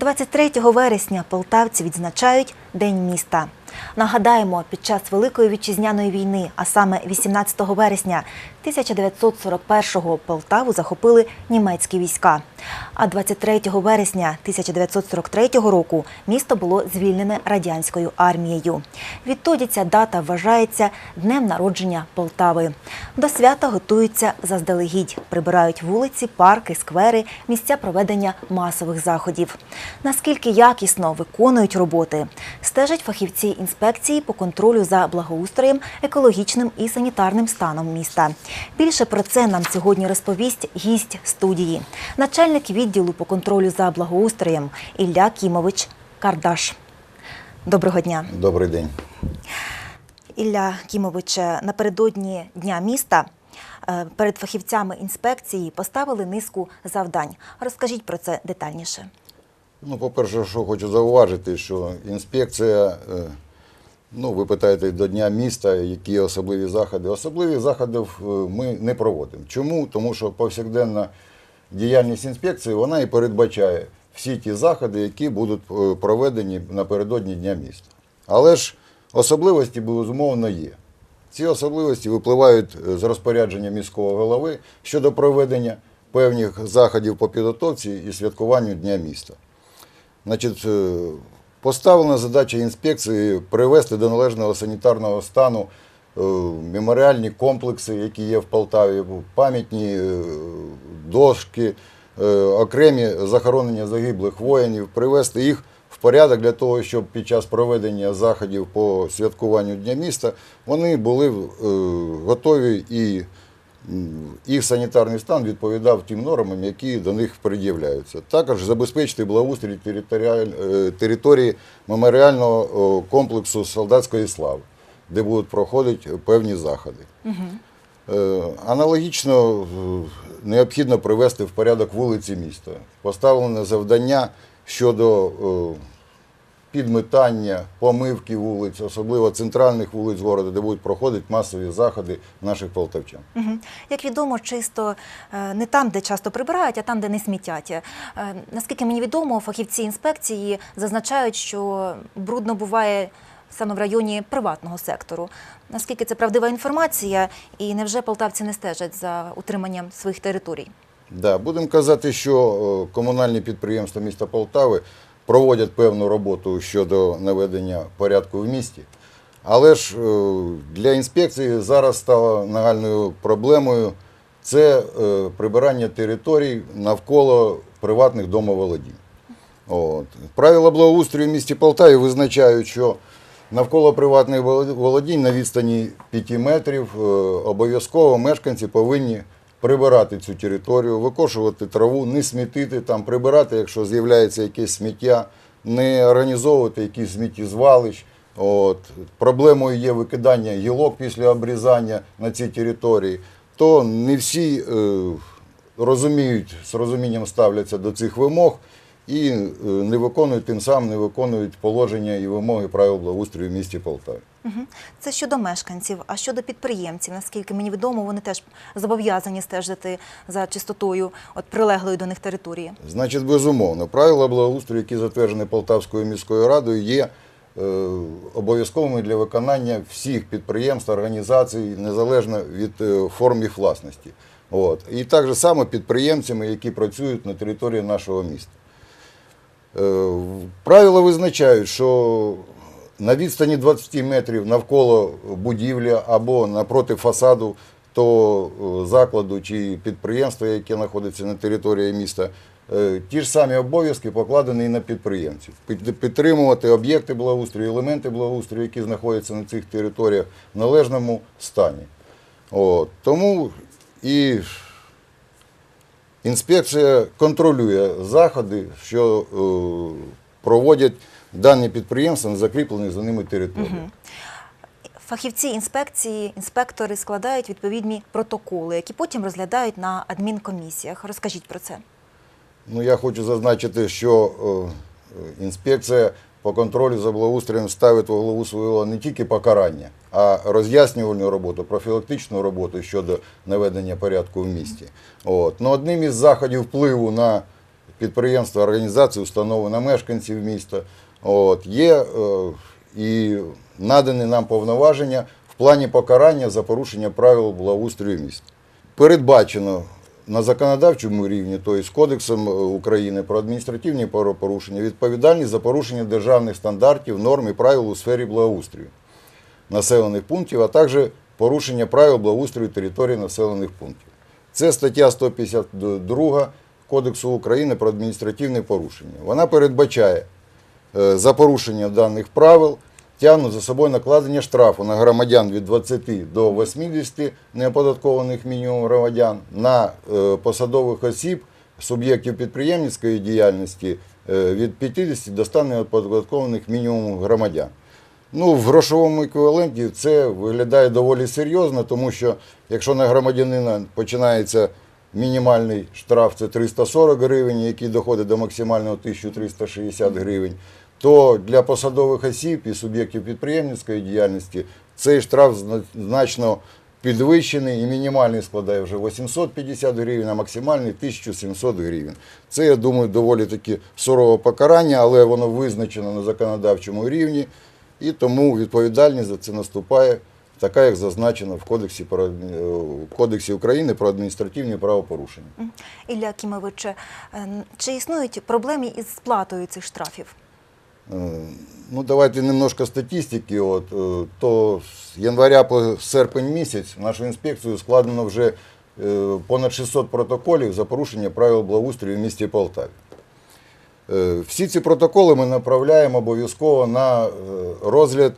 23 вересня полтавці відзначають День міста. Нагадаємо, під час Великої вітчизняної війни, а саме 18 вересня 1941-го Полтаву захопили німецькі війська. А 23 вересня 1943 року місто було звільнене радянською армією. Відтоді ця дата вважається днем народження Полтави. До свята готуються заздалегідь, прибирають вулиці, парки, сквери, місця проведення масових заходів. Наскільки якісно виконують роботи, стежать фахівці інспекції по контролю за благоустроєм, екологічним і санітарним станом міста. Більше про це нам сьогодні розповість гість студії, начальник відділу по контролю за благоустроєм Ілля Кімович Кардаш. Доброго дня. Добрий день. Ілля Кімович, напередодні Дня міста е, перед фахівцями інспекції поставили низку завдань. Розкажіть про це детальніше. Ну, по-перше, що хочу зауважити, що інспекція, е, ну, ви питаєте до Дня міста, які особливі заходи. Особливі заходи е, ми не проводимо. Чому? Тому що повсякденна діяльність інспекції вона і передбачає всі ті заходи, які будуть е, проведені напередодні Дня міста. Але ж особливості, безумовно, є. Ці особливості випливають е, з розпорядження міського голови щодо проведення певних заходів по підготовці і святкуванню Дня міста. Значить, е, поставлена задача інспекції привести до належного санітарного стану меморіальні комплекси, які є в Полтаві, пам'ятні е, дошки, е, окремі захоронення загиблих воїнів, привести їх в порядок для того, щоб під час проведення заходів по святкуванню Дня міста вони були е, готові і їх санітарний стан відповідав тим нормам, які до них пред'являються. Також забезпечити благоустрій е, території меморіального комплексу солдатської слави, де будуть проходити певні заходи. Е, Аналогічно е, необхідно привести в порядок вулиці міста. Поставлене завдання щодо е, підметання, помивки вулиць, особливо центральних вулиць міста, де будуть проходити масові заходи наших полтавчан. Як відомо, чисто не там, де часто прибирають, а там, де не смітять. Наскільки мені відомо, фахівці інспекції зазначають, що брудно буває саме в районі приватного сектору. Наскільки це правдива інформація, і невже полтавці не стежать за утриманням своїх територій? Да, будемо казати, що е, комунальні підприємства міста Полтави проводять певну роботу щодо наведення порядку в місті. Але ж е, для інспекції зараз стало нагальною проблемою це е, прибирання територій навколо приватних домоволодінь. От. Правила благоустрою в місті Полтаві визначають, що навколо приватних воло- володінь на відстані 5 метрів е, обов'язково мешканці повинні прибирати цю територію, викошувати траву, не смітити там, прибирати, якщо з'являється якесь сміття, не організовувати якісь сміттєзвалищ. От. Проблемою є викидання гілок після обрізання на цій території. То не всі е, розуміють, з розумінням ставляться до цих вимог і е, не виконують тим самим не виконують положення і вимоги правил благоустрою в місті Полтаві. Це щодо мешканців, а щодо підприємців, наскільки мені відомо, вони теж зобов'язані стежити за чистотою от прилеглої до них території. Значить, безумовно, правила благоустрою, які затверджені Полтавською міською радою, є е, обов'язковими для виконання всіх підприємств, організацій, незалежно від е, форм їх власності. От. І так само підприємцями, які працюють на території нашого міста. Е, Правила визначають, що на відстані 20 метрів навколо будівлі або напроти фасаду того е, закладу чи підприємства, яке знаходиться на території міста, е, ті ж самі обов'язки покладені і на підприємців. Підтримувати об'єкти благоустрою, елементи благоустрою, які знаходяться на цих територіях в належному стані. От. Тому і Інспекція контролює заходи, що е, проводять дані підприємства на закріплених за ними територіях. Фахівці інспекції, інспектори складають відповідні протоколи, які потім розглядають на адмінкомісіях. Розкажіть про це. Ну, я хочу зазначити, що е, інспекція по контролю за благоустроєм ставить во главу свого не тільки покарання, а роз'яснювальну роботу, профілактичну роботу щодо наведення порядку в місті. От. Ну, одним із заходів впливу на підприємства, організації, установи на мешканців міста. От, є е, і надані нам повноваження в плані покарання за порушення правил благоустрою міста. Передбачено на законодавчому рівні, тобто з Кодексом е, України про адміністративні правопорушення, відповідальність за порушення державних стандартів, норм і правил у сфері благоустрою населених пунктів, а також порушення правил благоустрою території населених пунктів. Це стаття 152 Кодексу України про адміністративне порушення. Вона передбачає е, за порушення даних правил тягнуть за собою накладення штрафу на громадян від 20 до 80 неоподаткованих мінімум громадян, на е, посадових осіб, суб'єктів підприємницької діяльності е, від 50 до 100 неоподаткованих мінімум громадян. Ну, в грошовому еквіваленті це виглядає доволі серйозно, тому що якщо на громадянина починається мінімальний штраф, це 340 гривень, який доходить до максимального 1360 гривень, то для посадових осіб і суб'єктів підприємницької діяльності цей штраф значно підвищений і мінімальний складає вже 850 гривень, а максимальний 1700 гривень. Це, я думаю, доволі таки сурове покарання, але воно визначено на законодавчому рівні. І тому відповідальність за це наступає така, як зазначено в Кодексі, про, е, в Кодексі України про адміністративні правопорушення. Ілля Кімовиче, чи існують проблеми із сплатою цих штрафів? Е, Ну, давайте немножко статистики. От, е, то з января по серпень місяць нашу інспекцію складено вже е, понад 600 протоколів за порушення правил благоустрою в місті Полтаві. Всі ці протоколи ми направляємо обов'язково на розгляд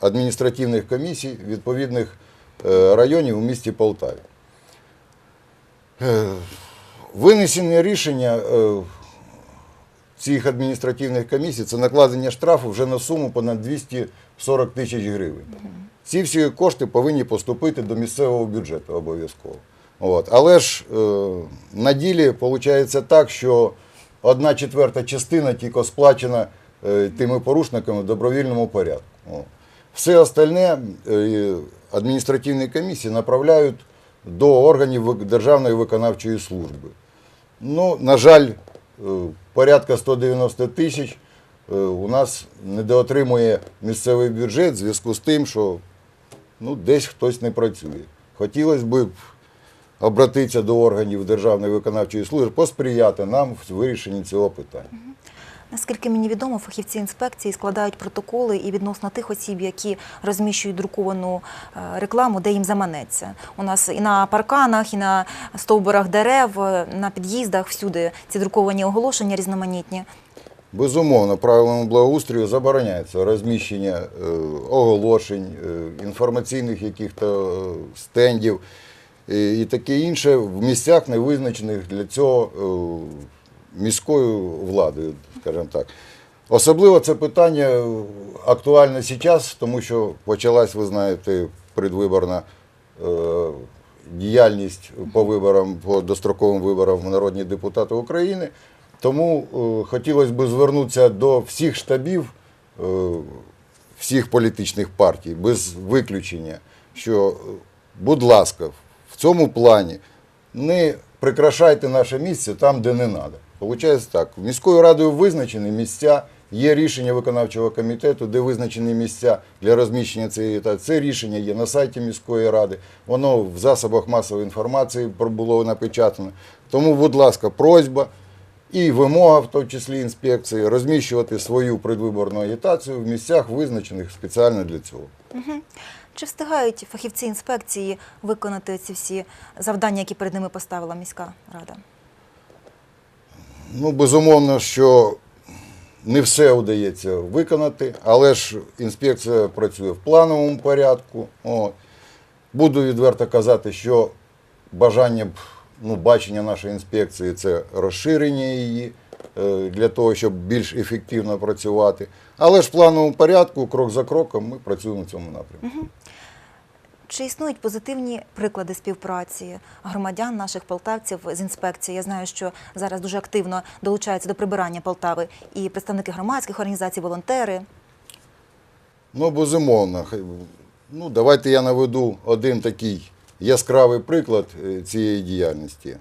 адміністративних комісій відповідних районів у місті Полтаві. Винесення рішення цих адміністративних комісій це накладення штрафу вже на суму понад 240 тисяч гривень. Ці всі кошти повинні поступити до місцевого бюджету обов'язково. От. Але ж е, на ділі виходить так, що одна четверта частина тільки сплачена е, тими порушниками в добровільному порядку. О. Все остальне е, адміністративні комісії направляють до органів Державної виконавчої служби. Ну, на жаль, порядка 190 тисяч е, у нас недоотримує місцевий бюджет в зв'язку з тим, що ну, десь хтось не працює. Хотілося б обратитися до органів Державної виконавчої служби, посприяти нам в вирішенні цього питання. Наскільки мені відомо, фахівці інспекції складають протоколи і відносно тих осіб, які розміщують друковану е, рекламу, де їм заманеться. У нас і на парканах, і на стовбурах дерев, е, на під'їздах всюди ці друковані оголошення різноманітні. Безумовно, правилами благоустрою забороняється розміщення е, оголошень, інформаційних яких-то стендів і таке інше в місцях, не визначених для цього міською владою, скажімо так. Особливо це питання актуальне зараз, тому що почалась, ви знаєте, предвиборна е, діяльність по виборам, по достроковим виборам в народні депутати України. Тому е, хотілося б звернутися до всіх штабів, е, всіх політичних партій, без виключення, що, е, будь ласка, в цьому плані не прикрашайте наше місце там, де не треба. Получається так, міською радою визначені місця, є рішення виконавчого комітету, де визначені місця для розміщення цієї та це рішення є на сайті міської ради, воно в засобах масової інформації було напечатано. Тому, будь ласка, просьба і вимога, в тому числі інспекції, розміщувати свою предвиборну агітацію в місцях, визначених спеціально для цього. Чи встигають фахівці інспекції виконати ці всі завдання, які перед ними поставила міська рада? Ну, безумовно, що не все вдається виконати, але ж інспекція працює в плановому порядку. От. Буду відверто казати, що бажання, ну, бачення нашої інспекції це розширення її е, для того, щоб більш ефективно працювати. Але ж в плановому порядку, крок за кроком, ми працюємо в цьому напрямку. Чи існують позитивні приклади співпраці громадян, наших полтавців з інспекцією? Я знаю, що зараз дуже активно долучаються до прибирання Полтави і представники громадських організацій, волонтери. Ну, безумовно. Ну, давайте я наведу один такий яскравий приклад е, цієї діяльності.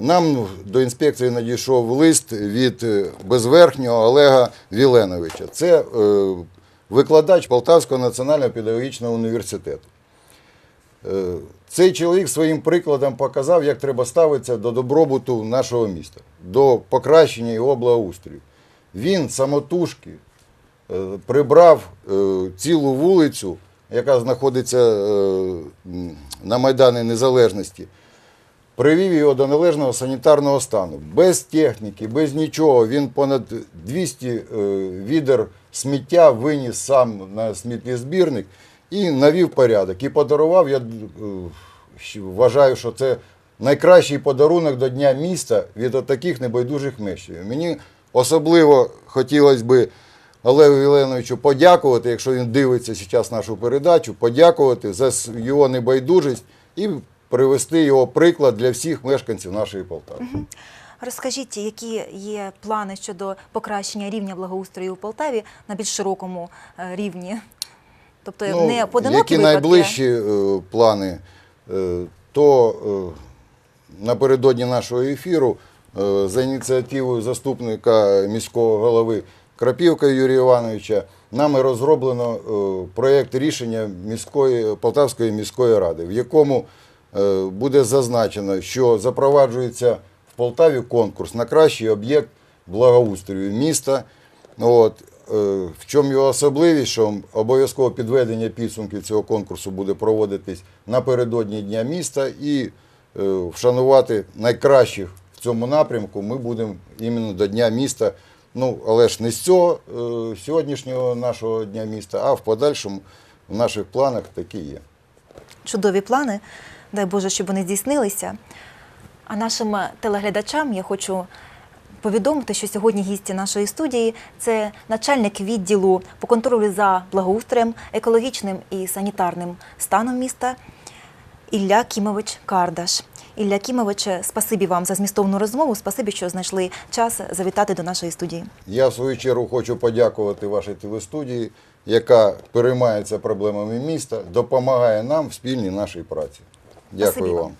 Нам до інспекції надійшов лист від е, безверхнього Олега Віленовича. Це е, викладач Полтавського національного педагогічного університету. Е, Цей чоловік своїм прикладом показав, як треба ставитися до добробуту нашого міста, до покращення його благоустрою. Він самотужки е, прибрав е, цілу вулицю, яка знаходиться на Майдані Незалежності, привів його до належного санітарного стану. Без техніки, без нічого. Він понад 200 е, відер сміття виніс сам на сміттєзбірник і навів порядок. І подарував, я е, вважаю, що це найкращий подарунок до Дня міста від таких небайдужих мешканців. Мені особливо хотілося би Олегу Єленовичу подякувати, якщо він дивиться зараз нашу передачу, подякувати за його небайдужість і привести його приклад для всіх мешканців нашої Полтави. Розкажіть, які є плани щодо покращення рівня благоустрою у Полтаві на більш широкому е, рівні? Тобто не поодинокі які випадки. найближчі е, плани, е, то е, напередодні нашого ефіру е, за ініціативою заступника міського голови Крапівка Юрія Івановича нами розроблено е, проєкт рішення міської, Полтавської міської ради, в якому буде зазначено, що запроваджується в Полтаві конкурс на кращий об'єкт благоустрою міста. От, е, в чому його особливість, що обов'язково підведення підсумків цього конкурсу буде проводитись напередодні Дня міста і е, вшанувати найкращих в цьому напрямку ми будемо іменно до Дня міста. Ну, але ж не з цього е, сьогоднішнього нашого Дня міста, а в подальшому в наших планах такі є. чудові плани. Дай Боже, щоб вони здійснилися. А нашим е, телеглядачам я хочу повідомити, що сьогодні гісті нашої студії це начальник відділу по контролю за благоустроєм, екологічним і санітарним станом міста Ілля Кімович Кардаш. Ілля Кімович, спасибі вам за змістовну розмову. Спасибі, що знайшли час завітати до нашої студії. Я в свою чергу хочу подякувати вашій телестудії, яка переймається проблемами міста, допомагає нам в спільній нашій праці. Дякую Спасибі вам. вам.